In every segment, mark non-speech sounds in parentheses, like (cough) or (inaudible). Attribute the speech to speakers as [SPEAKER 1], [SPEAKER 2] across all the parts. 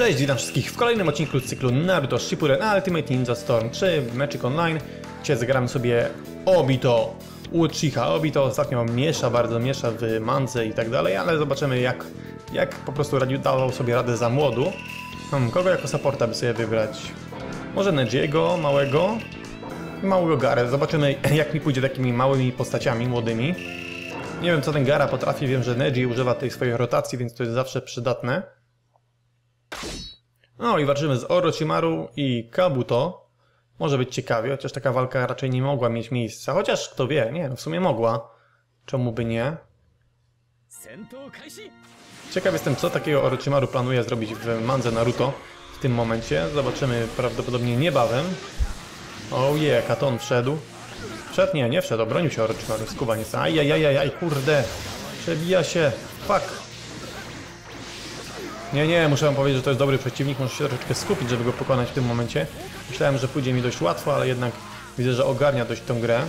[SPEAKER 1] Cześć, witam wszystkich w kolejnym odcinku z cyklu Naruto Shippuden Ultimate Ninja Storm 3 Magic Online. Dzisiaj zagramy sobie Obito Uchiha. Obito ostatnio miesza, bardzo miesza w mandze i tak dalej, ale zobaczymy jak, jak po prostu radził, dawał sobie radę za młodu. Hmm, kogo jako supporta by sobie wybrać? Może Nejiego, małego i małego Garę. Zobaczymy (laughs) jak mi pójdzie takimi małymi postaciami młodymi. Nie wiem co ten Gara potrafi, wiem, że Neji używa tej swojej rotacji, więc to jest zawsze przydatne. No i walczymy z Orochimaru i Kabuto. Może być ciekawie, chociaż taka walka raczej nie mogła mieć miejsca. Chociaż kto wie, nie, no w sumie mogła. Czemu by nie? Ciekaw jestem, co takiego Orochimaru planuje zrobić w Mandze Naruto w tym momencie. Zobaczymy prawdopodobnie niebawem. Ojej, yeah, Katon wszedł. Wszedł? Nie, nie wszedł. Obronił się Orochimaru. Skuba nie Ajajajajaj, kurde. Przebija się. Fuck. Nie, nie, muszę wam powiedzieć, że to jest dobry przeciwnik, muszę się troszeczkę skupić, żeby go pokonać w tym momencie. Myślałem, że pójdzie mi dość łatwo, ale jednak widzę, że ogarnia dość tą grę.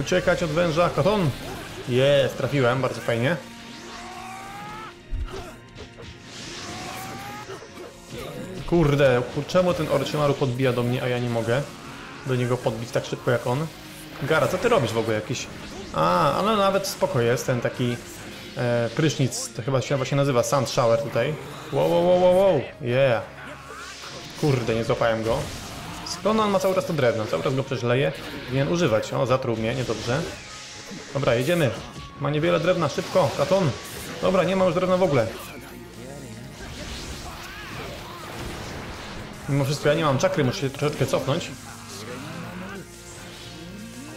[SPEAKER 1] Uciekać od węża, Katon! Jest, trafiłem, bardzo fajnie. Kurde, kur- czemu ten Orochimaru podbija do mnie, a ja nie mogę do niego podbić tak szybko jak on? Gara, co ty robisz w ogóle jakiś? A, ale nawet spoko jest ten taki e, prysznic, to chyba się właśnie nazywa Sand Shower tutaj. Wow, wow, wow, wow, wow, yeah. Kurde, nie złapałem go. Skąd on ma cały czas to drewno? Cały czas go przecież leje. Powinien używać. O, zatruł mnie, niedobrze. Dobra, jedziemy. Ma niewiele drewna, szybko, katon. Dobra, nie ma już drewna w ogóle. Mimo wszystko ja nie mam czakry, muszę się troszeczkę cofnąć.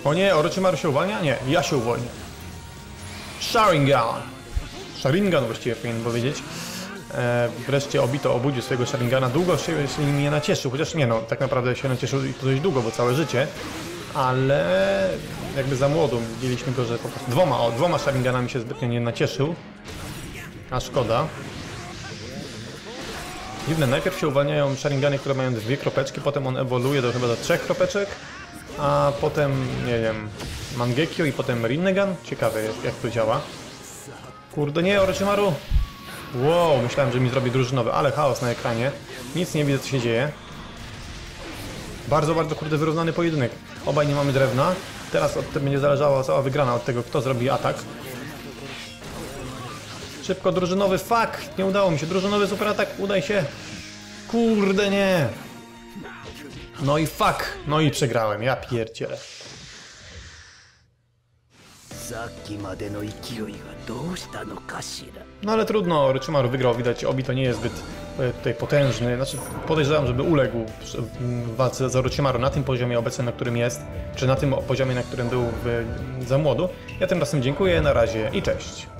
[SPEAKER 1] O nie, Orochimaru się uwalnia? Nie, ja się uwolnię. Sharingan! Sharingan właściwie powinien powiedzieć. E, wreszcie Obito obudził swojego Sharingana. Długo się, się nim nie nacieszył, chociaż nie no, tak naprawdę się nacieszył i to dość długo, bo całe życie. Ale jakby za młodu widzieliśmy go, że po prostu dwoma, o, dwoma Sharinganami się zbytnio nie nacieszył. A szkoda. Dziwne, najpierw się uwalniają Sharingany, które mają dwie kropeczki, potem on ewoluuje do chyba do trzech kropeczek, a potem, nie wiem, Mangekyo i potem Rinnegan. Ciekawe jest, jak to działa. Kurde, nie, Orochimaru! Wow, myślałem, że mi zrobi drużynowy, ale chaos na ekranie. Nic nie widzę, co się dzieje. Bardzo, bardzo kurde wyrównany pojedynek. Obaj nie mamy drewna. Teraz od będzie zależała cała wygrana od tego, kto zrobi atak. Szybko, drużynowy, fuck! Nie udało mi się, drużynowy super atak, udaj się! Kurde, nie! No i fuck! No i przegrałem, ja pierdzielę. No ale trudno, Ryczymaru wygrał, widać Obi to nie jest zbyt e, tutaj potężny, znaczy podejrzewam, żeby uległ w walce za Orochimaru na tym poziomie obecnym, na którym jest, czy na tym poziomie, na którym był w, za młodu. Ja tym razem dziękuję, na razie i cześć.